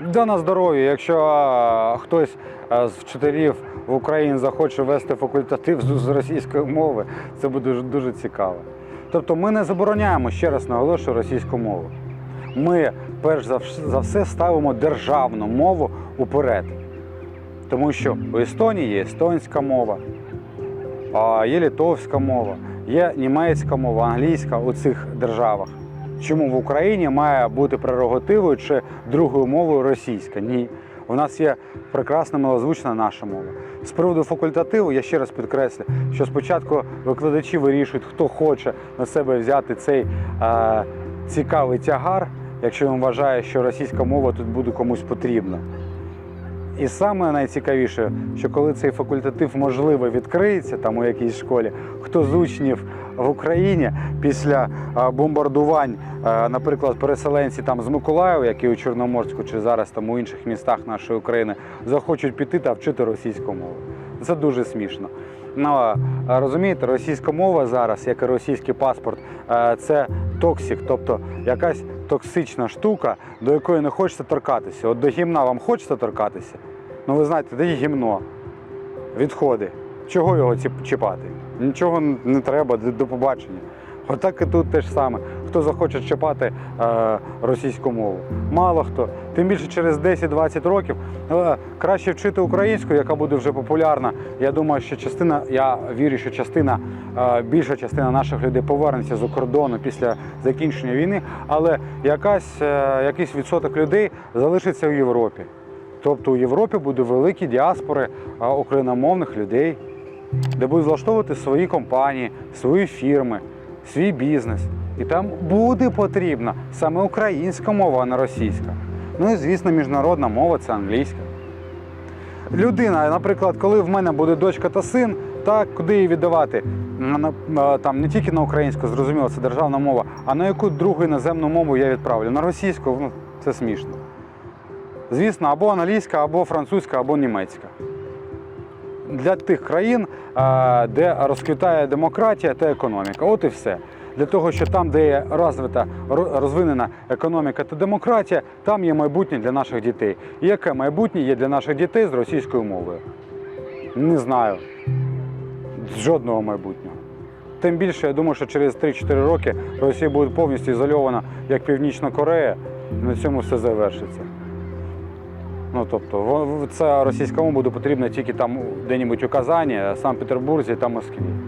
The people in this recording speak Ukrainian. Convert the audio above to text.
Да на здоров'я. Якщо хтось з вчителів в Україні захоче вести факультатив з, російської мови, це буде дуже, цікаво. Тобто ми не забороняємо, ще раз наголошую, російську мову. Ми перш за, все ставимо державну мову уперед. Тому що у Естонії є естонська мова, є литовська мова, є німецька мова, англійська у цих державах. Чому в Україні має бути прерогативою чи другою мовою російська? Ні. У нас є прекрасна малозвучна наша мова. З приводу факультативу я ще раз підкреслю, що спочатку викладачі вирішують, хто хоче на себе взяти цей е, цікавий тягар, якщо він вважає, що російська мова тут буде комусь потрібна. І саме найцікавіше, що коли цей факультатив можливо відкриється там у якійсь школі, хто з учнів в Україні після бомбардувань, наприклад, переселенці там з Миколаєва, які у Чорноморську чи зараз там у інших містах нашої України, захочуть піти та вчити російську мову. Це дуже смішно. Ну розумієте, російська мова зараз, як і російський паспорт, це токсик, тобто якась токсична штука, до якої не хочеться торкатися. От до гімна вам хочеться торкатися. Ну ви знаєте, де гімно, відходи. Чого його чіпати? Нічого не треба, до побачення. Отак і тут те ж саме. Хто захоче чіпати е, російську мову? Мало хто. Тим більше через 10-20 років е, краще вчити українську, яка буде вже популярна. Я думаю, що частина, я вірю, що частина, е, більша частина наших людей повернеться з кордону після закінчення війни, але якась, якийсь відсоток людей залишиться в Європі. Тобто у Європі буде великі діаспори україномовних людей, де будуть влаштовувати свої компанії, свої фірми, свій бізнес. І там буде потрібна саме українська мова, а не російська. Ну і звісно, міжнародна мова це англійська. Людина, наприклад, коли в мене буде дочка та син, так куди її віддавати? Там не тільки на українську, зрозуміло, це державна мова, а на яку другу іноземну мову я відправлю? На російську, ну це смішно. Звісно, або англійська, або французька, або німецька. Для тих країн, де розквітає демократія та економіка. От і все. Для того, що там, де є розвита, розвинена економіка та демократія, там є майбутнє для наших дітей. І яке майбутнє є для наших дітей з російською мовою? Не знаю. Жодного майбутнього. Тим більше, я думаю, що через 3-4 роки Росія буде повністю ізольована, як Північна Корея, і на цьому все завершиться. Ну, тобто, ця російська мова буде потрібна тільки там де-небудь у Казані, Санкт-Петербурзі та Москві.